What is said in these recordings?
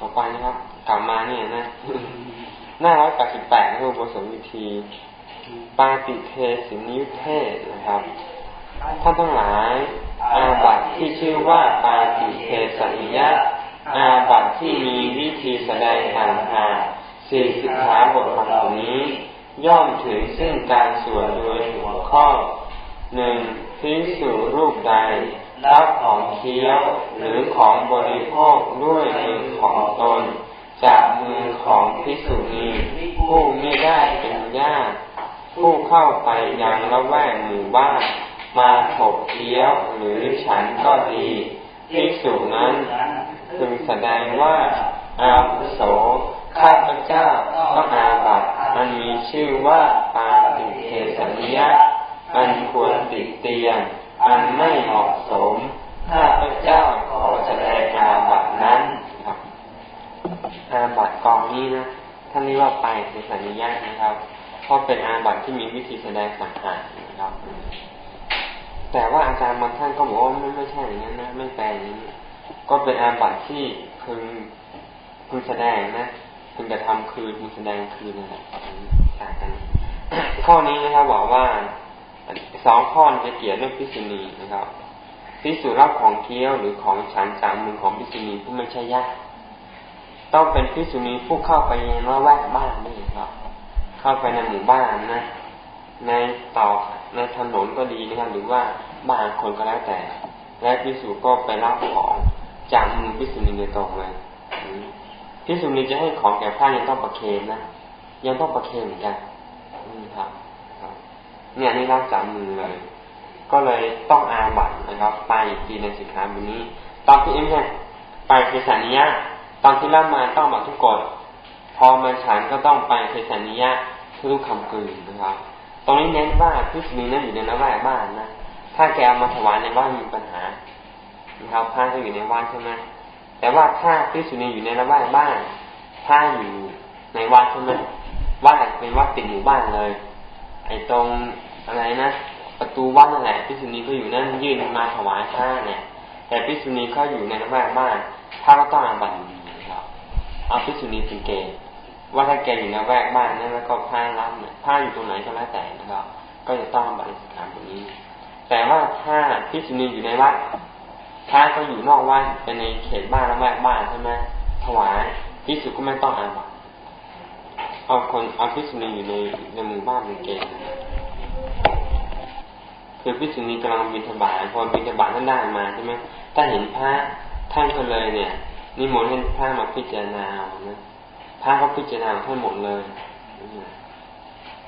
ต่อไปนะครับ กลับมาเนี่ยนะหน้าร้อยแปดสิบแปดครับบทสมวิธีปาติเทสินิเทศนะครับท่านทั้งหลาย อาบัตที่ชื่อว่าปาติเทสัญญาอาบัตที่มีวิธีแสดงต่างหาสี่สิบขาบทธรรมนี้ ย่อมถึงซึ่งการสวดโดยหัวข้อหนึ่งพิสูรูปใดรับของเคี้ยวหรือของบริโภคด้วยมือ ของพิสุนีผู้ไม่ได้เป็นญาติผู้เข้าไปยังละแวกหมู่บ้านมาถกเคี้ยวหรือฉันก็ดีพิสุนั้นพึงแสดงว่าอาวุโสข้าพเจ้าต้องอาบัตอันมีชื่อว่าปาติเทสัญญาอันควรติดเตียนอันไม่เหมาะสม ข้าพเจ้าขอแสดงอาบัตนั้น อาบัตกองนี้นะท่านเรียกว่าปาติเทสัญญาณนะครับเพราะเป็นอาบัตที่มีวิธีแสดงสังหารนะครับ แต่ว่าอาจารย์บางท่านก็บอกว่าไม่ไม่ใช่อย่างนั้นนะไม่แปลอย่างนี้ ก็เป็นอาบัตที่พึงพึงแสดงนะพึงจะทำคืนพึงแสดงคืนนั่นแหละต่างกันข้อนี้นะครับบอกว่าสองข้อจะเกี่ยวเรื่องพิษุณีนะครับพิสุรับของเคี้ยวหรือของฉันจากมือของพิษุณีผู้ไม่ใช่ญาติ ต้องเป็นพิษุณีผู้เข้าไปในละแวกบ้านนี่ครับเข้าไปในหมู่บ้านนะ ในตอกในถนนก็ดีนะครับหรือว่าบ้านคนก็แล้วแต่ และพิสุก็ไปรับของจากมือพิษุณีโดยตรงเลยพิษุณีจะให้ของแก่พระยังต้องประเคนนะยังต้องประเคนเหมือนกันนี่ครับเนี่ยนี่รับจากมือเลย ก็เลยต้องอาบัตนะครับ ไปอีกทีในสิกขาบทนี้ตอนที่เอ็มเนี่ยไปเทสานิยะ ตอนที่รับมาต้องบัตทุกกฎพอมาฉันก็ต้องไปเทสานิยะทุกคำกลืนนะครับ ตรงนี้เน้นว่าพิษุณีนั้นอยู่ในละแวกบ้านนะถ้าแกเอามาถวายในบ้านมีปัญหานะครับพระก็อยู่ในวัดใช่ไหมแต่ว่าถ้าพิษุณีอยู่ในละแวกบ้านพระอยู่ในวัดใช่ไหมวัดเป็นวัดติดหมู่บ้านเลย ไอ้ตรงอะไรนะประตูวัดนั่นแหละพิษุณีก็อยู่นั่นยื่นมาถวายพระเนี่ย แต่พิษุณีเขาอยู่ในละแวกบ้านพระก็ต้องอาบัติ พิษุณีเป็นเกณฑ์ว่าถ้าแกอยู่ในแวกบ้านนั้นแล้วก็ผ้ารับเนี่ยผ้าอยู่ตรงไหนก็แล้วแต่นะครับก็จะต้องบัตรสิกขาแบบนี้ แต่ว่าถ้าพิษุณีอยู่ในวัดพระก็อยู่นอกวัดเป็นในเขตบ้านและแวกบ้านใช่ไหมถวายพิสุก็ไม่ต้องอาบัตเอาคนเอาพิษุณีอยู่ในในหมู่บ้านเป็นเกณฑ์คือพิษุณีกำลังบิณฑบาตพอบิณฑบาตท่านได้มาใช่ไหมถ้าเห็นพระท่านก็เลยเนี่ย นิมนต์ให้พระมาพิจารณานะพระเขาพิจารณาทั้งหมดเลย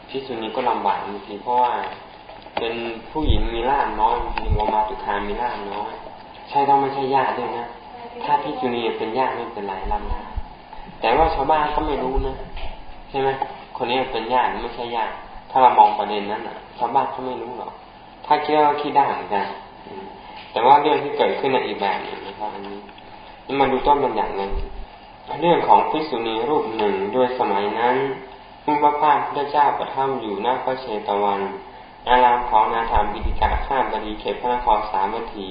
พิสุนีก็ลำบากบางทีเพราะว่า เป็นผู้หญิงมีร่างน้อยมีวมาตุคามีร่างน้อยใช่ต้องไม่ใช่ญาติด้วยนะถ้าพิสุนีเป็นญาติไม่เป็นไรลำได้แต่ว่าชาวบ้านก็ไม่รู้นะใช่ไหมคนนี้เป็นญาติไม่ใช่ญาติถ้าเรามองประเด็นนั้นอะ ชาวบ้านเขาไม่รู้หรอกถ้าคิดว่าคิดได้เหมือนกันแต่ว่าเรื่องที่เกิดขึ้นในอีกแบบหนึ่งนะครับอันนี้ มาดูต้นบัญญัติเลยเรื่องของภิกษุณีรูปหนึ่งด้วยสมัยนั้นมุพระพาพระเจ้าประทับอยู่หน้าพระเชตวัน อารามของนาธรรมบิดิกาข้ามบดีเขตพระนครสามวัตถี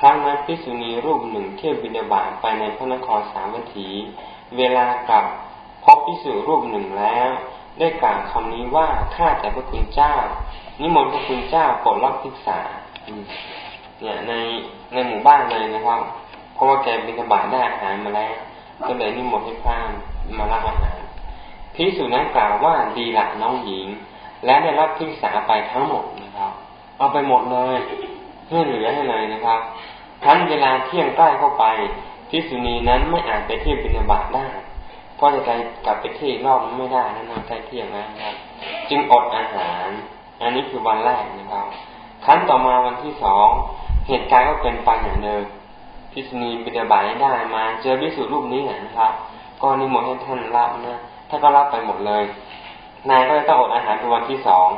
ครั้งนั้นภิกษุณีรูปหนึ่งเที่ยวบินาบาตไปในพระนครสามวัตถี เวลากลับพบภิกษุรูปหนึ่งแล้ว ได้กล่าวคำนี้ว่าข้าแต่พระคุณเจ้า นิมนต์พระคุณเจ้าโปรดรับภิกษาเนี่ยในในหมู่บ้านเลยนะครับ เพราะว่าแกบินบาตได้อาหารมาแล้ว ก็เลยนิมนต์ให้พระมารับอาหารพิสูจนั้นกล่าวว่าดีละน้องหญิง และได้รับพิกษาไปทั้งหมดนะครับ เอาไปหมดเลยไม่เหลือให้เลยนะครับทั้นเวลาเที่ยงใกล้เข้าไปพิสุนีนั้นไม่อาจไปเที่ยวบินาบาตได้เพราะจะไปกลับไปเที่ยรอบไม่ได้นะนะใกล้เที่ยงนะครับ จึงอดอาหาร อันนี้คือวันแรกนะครับครั้นต่อมาวันที่สองเหตุการณ์ก็เป็นไปอย่างเดิม พิษณีบิดาบายได้มา เจอพิสูจรูปนี้นะครับ ก็นิมนต์ให้ท่านรับนะท่านก็รับไปหมดเลย นายก็เลยต้องอดอาหารเป็นวันที่สอง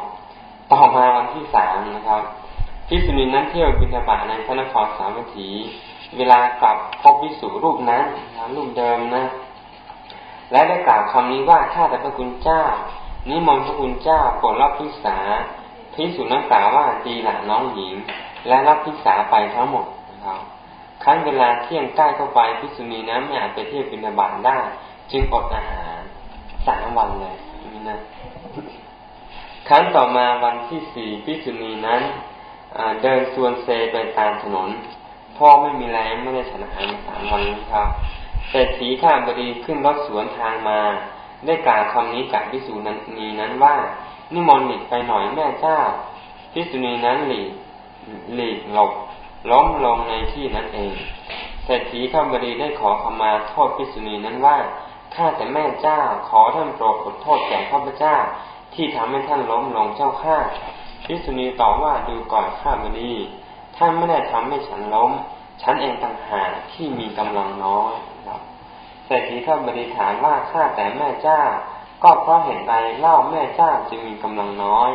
ต่อมาวันที่สามนะครับพิสุนีนั้นเที่ยวบิณฑบาตในพระนครสามัคคีเวลากลับพบพิสูรูปนั้นรูปเดิมนะ และได้กล่าวคำนี้ว่าข้าแต่พระคุณเจ้า นิมนต์พระคุณเจ้าโปรดรับพิษาพิสุนั้นกล่าวว่าดีหละน้องหญิง และรับพิษาไปทั้งหมดนะครับ ครั้นเวลาเที่ยงใกล้เข้าไปพิษุณีนั้นไม่อาจไปเที่ยวบินาบาตได้ จึงอดอาหารสามวันเลยนี่นะครั้นต่อมาวันที่สี่พิษุณีนั้นเดินส่วนเซไปตามถนน พ่อไม่มีแรงไม่ได้ฉันอาหารสามวันนะครับเศรษฐีข้าบดีขึ้นรถสวนทางมา ได้กล่าวคำนี้กับพิสุนีนั้นว่า นิมนต์หลีกไปหน่อยแม่เจ้าพิสุนีนั้นหลีกหลีกหลบ ล้มลงในที่นั้นเองเศรษฐีข้าบดีได้ขอขมาโทษพิสุนีนั้นว่าข้าแต่แม่เจ้าขอท่านโปรดขอโทษแก่ข้าพเจ้า ที่ทำให้ท่านล้มลงเจ้าข้าพิสุนีตอบว่าดูก่อนข้าบดีท่านไม่ได้ทำให้ฉันล้ม ฉันเองต่างหากที่มีกำลังน้อยครับเศรษฐีข้าบดีถามว่าข้าแต่แม่เจ้า ก็เพราะเห็นใดเล่าแม่เจ้าจึงมีกำลังน้อย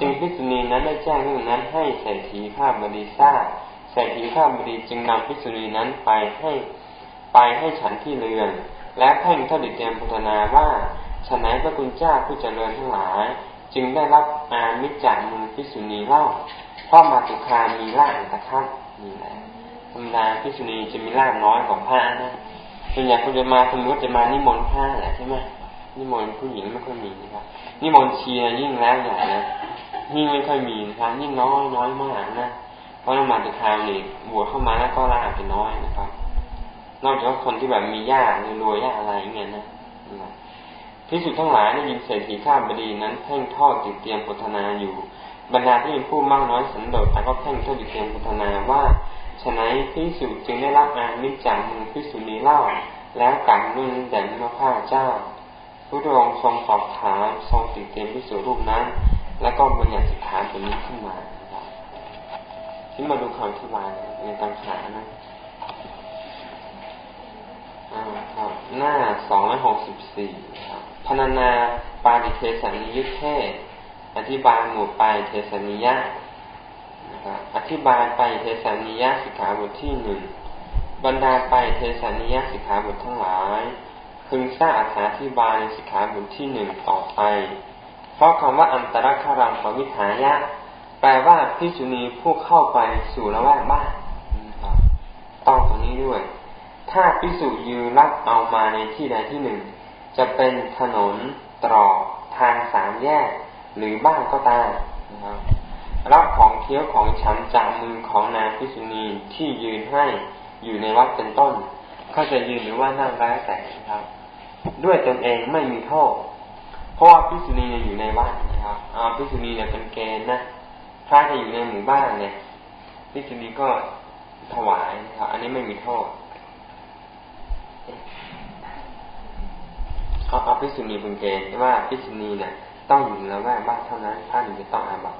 จึงพิษุณีนั้นได้แจ้งเรื่องนั้นให้เศรษฐีข้าบดีทราบ ศรษฐีข้าบดีจึงนำพิษุณีนั้นไปให้ไปให้ฉันที่เรือน และเพ่งเทดิเตรียมพุทนาว่าฉนัยพระคุณเจ้าผู้เจริญทั้งหลาย จึงได้รับอามิจจากมือพิษุณีเล่าพราะมาตุคามีร่างตะคับนี่แหละธรรมดาพิษุณีจะมีร่างน้อยกว่าพระนะส่วนใหญ่คุณจะมาสมมติจะมานิมนต์พระแหละใช่ไหมนิมนต์ผู้หญิงไม่ค่อยมีนะครับนิมนต์ชีนะยิ่งแล้วใหญ่นะยิ่งไม่ค่อยมีนะครับยิ่งน้อยน้อยมากนะ เพราะมาตุคามนี่บวชเข้ามาแล้วก็ร่างเป็นน้อยนะครับ นอกจากคนที่แบบมีญาติรวยญาติอะไรอย่างเงี้ยนะที่สุทั้งหลายได้ยินเศรษฐีข้าบดีนั้นเพ่งทอดติดเตรียมพุทนาอยู่ บรรดาที่เป็นผู้มากน้อยสันโดษแต่ก็เพ่งทษอยู่เพียงพัฒนาว่าฉะนั้นพิสุจึงได้รับอามิจากมือพิสุนีเล่า แล้วกลับนุ่นแด่พระพาเจ้าพระองค์ทรงสอบถามทรงติดเตียนพิสุรูปนั้น แล้วก็บัญญัติสิกขาตัวนี้ขึ้นมา ที่มาดูคำอธิบายในตังขานะครับหน้าสองร้อยหกสิบสี่ครับพนานาปาดิเทสนิยุทธเทศอธิบายหมู่ไปเทสนิยะนะครับอธิบายไปเทสนิยะสิกขาบทที่หนึ่งบรรดาไปเทสนิยะสิกขาบททั้งหลายพึงทราบอธิบายในสิกขาบทที่หนึ่งต่อไป เพราะคำว่าอันตรคารังปวิถายะ ลว่าพิจุนีผู้เข้าไปสู่ละแวกบ้านต้องตรงนี้ด้วย ถ้าพิสุยืนรับเอามาในที่ใดที่หนึ่ง จะเป็นถนนตรอกทางสามแยก หรือบ้านก็ตามนะครับรับของเคี้ยวของฉันจากมือของนางพิษุณีที่ยืนให้อยู่ในวัดเป็นต้นเขาจะยืนหรือว่านั่งร้ายแต่นะครับ ด้วยตนเองไม่มีโทษเพราะว่าพิษุณีอยู่ในวัดนะครับอาพิษุณีเนี่ยเป็นเกณฑ์นะ ถ้าจะอยู่ในหมู่บ้านเนี่ยพิษุณีก็ถวายนะครับอันนี้ไม่มีโทษเอาเอาพิษุณีเป็นเกณฑ์ว่าพิษุณีเนี่ยต้องอยู่ในแวกบ้านเท่านั้นท่านถึงจะต้องอาบัต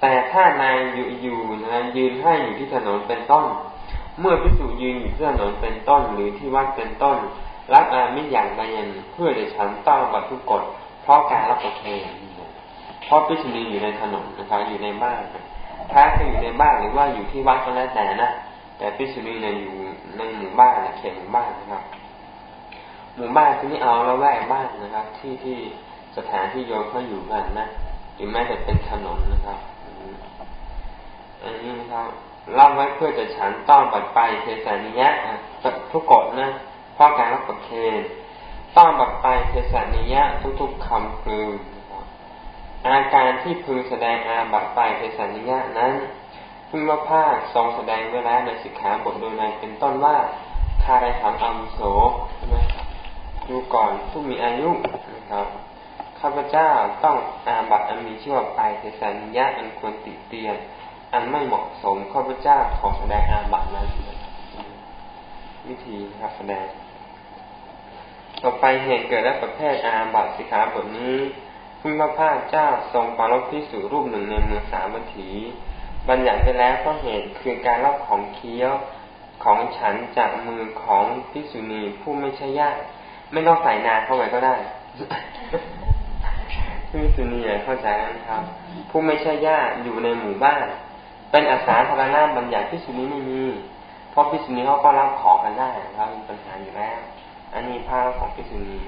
แต่ถ้านายอยู่อยู่นะยืนให้อยู่ที่ถนนเป็นต้น เมื่อพิสูจยืนอยู่ที่ถนนเป็นต้น หรือที่วัดเป็นต้น รับอาไมิอย่างใดอย่างเพื่อจะฉันต้องบัตทุกกฎเพราะการรับประเคน พราะพิสูจอยู่ในถนนนะครับอยู่ในบ้านถ้าจะอยู่ในบ้านหรือว่าอยู่ที่วัดก็แล้วแต่นะแต่พิสูจเนี่ยอยู่ในหมู่บ้านเขตหมู่บ้านนะครับ หมู่บ้านที่นี่เอาแล้วแวกบ้านนะครับ ที่ที่สถานที่โยมเขาอยู่กันนะหรือแม้แต่เป็นถนนนะครับอันนี้นะครับเล่าไว้เพื่อจะฉันต้องปัดไปเทสานิยะทุกกฎนะพราะการรับประเคนต้องบัดไปเทสานิยะทุกๆคำคือ อาการที่พึงแสดงอาบัดไปเทสานิยะนั้นพึงว่าภาคทรงแสดงไว้แล้วในสิกขาบทโดยในเป็นต้นว่าคาไรถามอามุโสใช่ไหมดูก่อนผู้มีอายุนะครับข้าพเจ้าต้องอาบัตอันมีชื่อว่าไปเทสัญญาอันควรติเตียน อันไม่เหมาะสมข้าพเจ้าขอแสดงอาบัตนั้นวิธีครับแสดง ต่อไปเหตุเกิดและประเภทอาบัตสิกขาบทนี้ พุทธพระภาคเจ้าทรงปารบพิสูรูปหนึ่งในเมืองสามัคถี บัญญัติไปแล้วเพราะเหตุคือการรับของเคี้ยวของฉันจากมือของพิสุณีผู้ไม่ใช่ญาติไม่ต้องใส่นาเข้าไปก็ได้พิสุนีเข้าใจนะครับ ผู้ไม่ใช่ญาติอยู่ในหมู่บ้าน เป็นอาสาธารณะบัญญัติพิสุนีไม่มีเพราะพิสุนีเขาก็รับขอกันได้ครับมีปัญหาอยู่แล้ว อันนี้ภาพของพิสุนี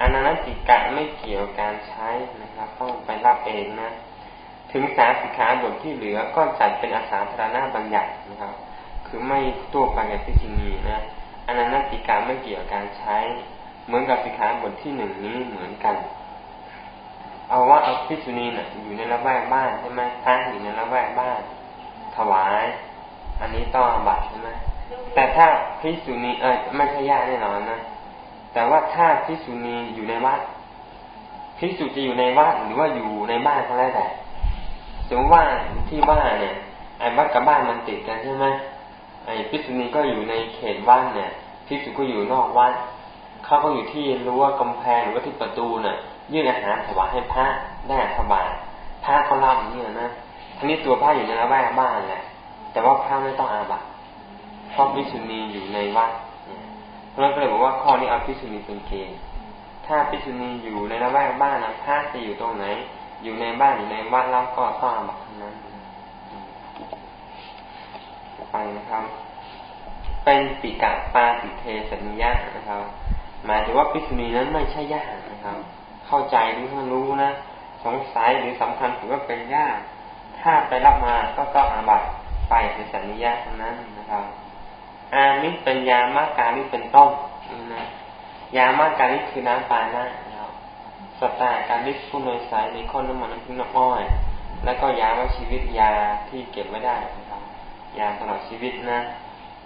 อนันจิกะไม่เกี่ยวการใช้นะครับ ต้องไปรับเองนะ ถึงสาสิขาบทที่เหลือก็จัดเป็นอาสาธารณะบัญญัตินะครับ คือไม่ตัวไปกับพิจินีนะอนันติกาไม่เกี่ยวการใช้ เหมือนกับสิกขาบทที่หนึ่งนี้เหมือนกัน เอาว่าเอาพิจุนีน่ะ อยู่ในละแวกบ้านใช่ไหมพระอยู่ในละแวกบ้าน ถวาย อันนี้ต้องอาบัตใช่ไหมแต่ถ้าพิสุนีเออไม่ใช่ญาติแน่นอนนะ แต่ว่าถ้าพิสุนีอยู่ในวัดพิสุจะอยู่ในวัดหรือว่าอยู่ในบ้านก็แล้วแต่สมมติว่าที่บ้านเนี่ยไอ้วัดกับบ้านมันติดกันใช่ไหมไอ้พิสุนีก็อยู่ในเขตวัดเนี่ยพิสุก็อยู่นอกวัดเขาก็อยู่ที่รั้วกำแพงหรือว่าที่ประตูน่ะยื่นอาหารถวายให้พระได้ถวายพระเขารับอย่างนี้นะทีนี้ตัวพระอยู่ในละแวกบ้านแหละแต่ว่าพระไม่ต้องอาบัติเพราะพิสุนีอยู่ในวัด พราะนั้นก็เลยบอกว่าข้อนี้เอาพิสุนีเป็นเกณฑ์ถ้าพิสุนีอยู่ในละแวกบ้านนะพระจะอยู่ตรงไหน อยู่ในบ้านอยู่ในวัดแล้วก็ต้องอาบัติทั้งนั้นไปนะครับ เป็นปิกะปาติเทสัญญานะครับ หมายถึงว่าพิสุนีนั้นไม่ใช่ญาตินะครับ เข้าใจหรือไม่รู้นะสงสัยหรือสำคัญถือว่าเป็นญาติถ้าไปรับมาก็ต้องอาบัตไปเป็นสัญญาทั้งนั้นนะครับ อามิตรเป็นยามาการีเป็นต้นนะยามาการีคือน้ำปานะนะครับสตาการิผู้โดยสายในข้นน้ำมันน้ำพริกน้ำอ้อย แล้วก็ยาว่าชีวิตยาที่เก็บไม่ได้นะครับ ยาตลอดชีวิตนะ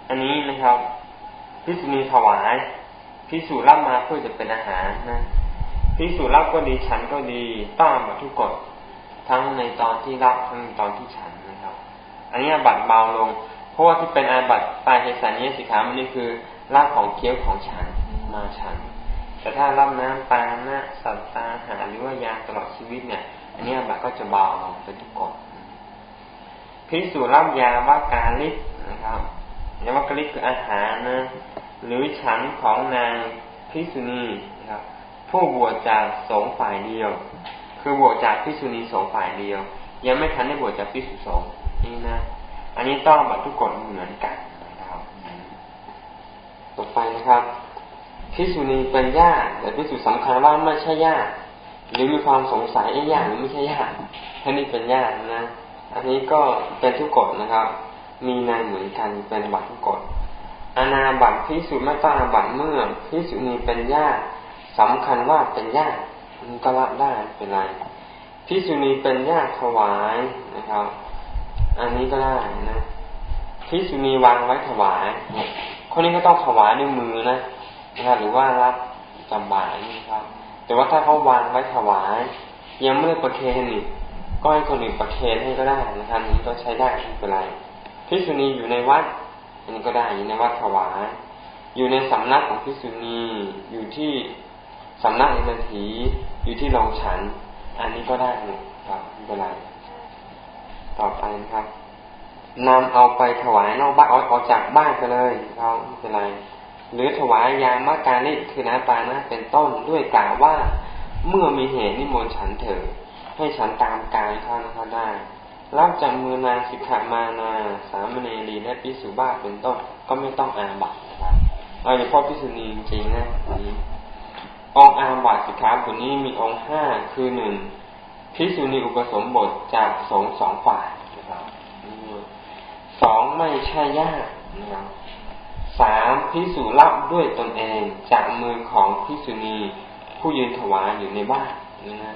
อันนี้นะครับพิสุนีถวายพิสูจรับมาเพื่อจะเป็นอาหารนะพิสูจรับก็ดีฉันก็ดีต้องมาทุกกฎทั้งในตอนที่รับทั้งในตอนที่ฉันนะครับ อันนี้บัตรเบาลง เพราะว่าที่เป็นอาบัตปลายเทสันนี้สิขามันนี่คือรางของเคี้ยวของฉันมาฉัน แต่ถ้ารับน้ำปาน้าสัตตาหาหรือว่ายาตลอดชีวิตเนี่ย อันนี้อาบัตรก็จะเบาลงเป็นทุกกฎพิสูจรับยาวากาลิกนะครับยาวากาลิกคืออาหารนะหรือฉันของนางพิสุนีนะครับ ผู้บวชจากสงฝ่ายเดียว คือบวชจากพิสุนีสงฝ่ายเดียว ยังไม่ทันได้บวชจากพิสุสงนี่นะ อันนี้ต้องบัตรทุกกฎเหมือนกันนะครับ ต่อไปนะครับพิสุนีเป็นญาติแต่พิสุสำคัญว่าไม่ใช่ญาติหรือมีความสงสัยไอ้ญาติหรือไม่ใช่ญาติท่านี้เป็นญาตินะ อันนี้ก็เป็นทุกกฎนะครับ มีนายเหมือนกันเป็นบัตรทุกกฎอนาบัตพิสุไม่ต้องอาบัตเมื่อพิสุนีเป็นญาติสำคัญว่าเป็นญาติมันก็รับได้เป็นไรพิสุนีเป็นญาติถวายนะครับ อันนี้ก็ได้นะพิสุนีวางไว้ถวาย คนนี้ก็ต้องถวายด้วยมือนะนะหรือว่ารับจำบายนี่ครับ แต่ว่าถ้าเขาวางไว้ถวาย ยังไม่ได้ประเคนก็ให้คนอื่นประเคนให้ก็ได้นะครับนี้ก็ใช้ได้ไม่เป็นไรพิสุนีอยู่ในวัด อันนี้ก็ได้อยู่ในวัดถวาย อยู่ในสำนักของพิสุนีอยู่ที่สำนักอินทีอยู่ที่โรงฉัน อันนี้ก็ได้ครับไม่เป็นไร ต่อไปนะครับนำเอาไปถวายนอกบ้านออกจากบ้านไปเลยครับไม่เป็นไร หรือถวายยามาการนิคือน้ำปานะเป็นต้นด้วยกล่าวว่า เมื่อมีเหตุนิมนต์ฉันเถิดให้ฉันตามการเขานะครับได้รับจากมือนางสิกขามานา สามเณรีและพิสุบ้าเป็นต้นก็ไม่ต้องอาบัตนะครับเราเฉพาะพิสุนีจริงนะนี้องอาบัตสิกขาบทนี้มีองค์ห้าคือหนึ่ง พิสุนีอุปสมบทจากสงสองฝ่ายนะครับสองไม่ใช่ญาตินะครับสามพิสุรับด้วยตนเองจากมือของพิสุนีผู้ยืนถวายอยู่ในบ้านนะ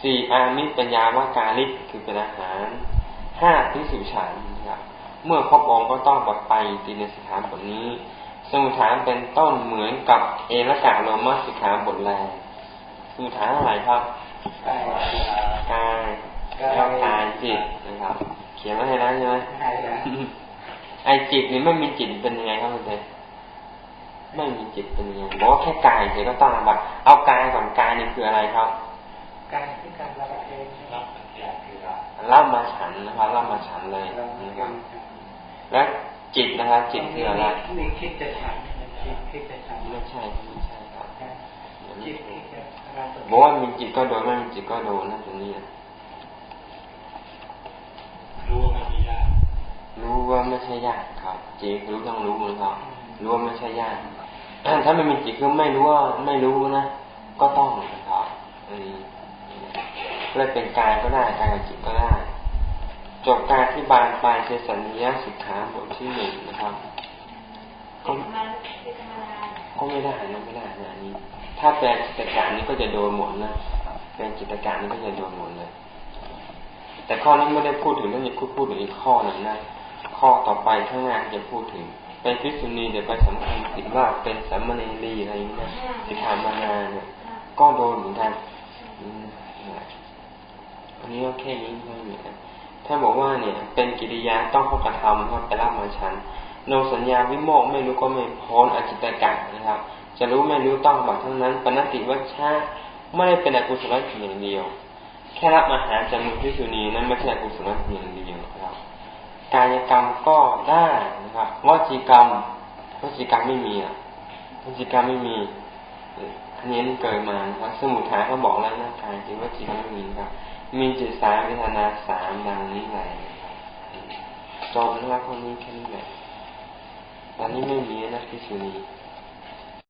สี่อามิปัญญาวากาลิกคือเป็นอาหารห้าพิสุฉันนะครับเมื่อครบองค์ก็ต้องบัดไปตีในสิกขาบทนี้ สมุทฐานเป็นต้นเหมือนกับเอลกาโลมาสิกขาบทแรกสมุทฐานอะไรครับ กายกายแล้วกายจิตนะครับ เขียนไว้ให้แล้วใช่ไหมไอจิตนี่ไม่มีจิตเป็นยังไงครับคุณเจไม่มีจิตเป็นยังไงบอกว่าแค่กายเฉยก็ต้องบัดเอากายก่อนกายนี่คืออะไรครับการที่การรับเองรับเล่ามาฉันนะครับเล่ามาฉันเลยนะครับและจิตนะครับจิตคืออะไรมีคิดจะฉันคิดจะฉันไม่ใช่ไม่ใช่ครั บจิตคิดจะบอกว่ามีจิตก็โดนไม่มีจิตก็โดนนั่นตรงนี้รู้ว่าไม่มีญาติรู้ว่าไม่ใช่ญาติครับจิตรู้ต้องรู้นะครับรู้ว่าไม่ใช่ญาติถ้าไม่มีจิตก็ไม่รู้ว่าไม่รู้นะก็ต้องนะครับอันนี้เลยเป็นกายก็ได้กายกับจิตก็ได้พจบการที่บานปลายเชสัญญาสิกขาบทที่หนึ่งนะครับก็ก็ไม่ได้นะไม่ได้นะอันนี้ ถ้าแปลจิตการนี้ก็จะโดนหมดนะแปลจิตการนี้ก็จะโดนหมดเลย แต่ข้อนี้ไม่ได้พูดถึงเรื่องนี้พูดพูดถึงอีกข้อหนึ่งนะข้อต่อไปข้างหน้าจะพูดถึง เป็นพิษุณีเดี๋ยวไปสำคัญผิดว่าเป็นสัมมาเนรีอะไรอย่างนี้นะสิกขามานาเนี่ย ก็โดนเหมือนกันอันนี้ก็แค่นี้ไม่มีอะไรถ้าบอกว่าเนี่ย เป็นกิริยาต้องพกระทำก็ไปรับมาชันโนสัญญาวิโมกไม่รู้ก็ไม่พ้นอจิตกะนะครับ จะรู้ไม่รู้ต้องบอกทั้งนั้นปณติวัชชาไม่ได้เป็นอกุศลเพียงอย่างเดียว แค่รับอาหารจากมือพิษุณีนั้นไม่ใช่อกุศลเพียงอย่างเดียวครับกายกรรมก็ได้นะครับวจีกรรมวจีกรรมไม่มีอะวจีกรรมไม่มีอันนี้เกิดมาครับสมุทฐานเขาบอกแล้วนะกายจริงวจีกรรมไม่มีครับ มีจิตสามเวทนาสามดังนี้เลยจบนะครับพวกนี้แค่นี้แหละตอนนี้ไม่มีนะพิษุณี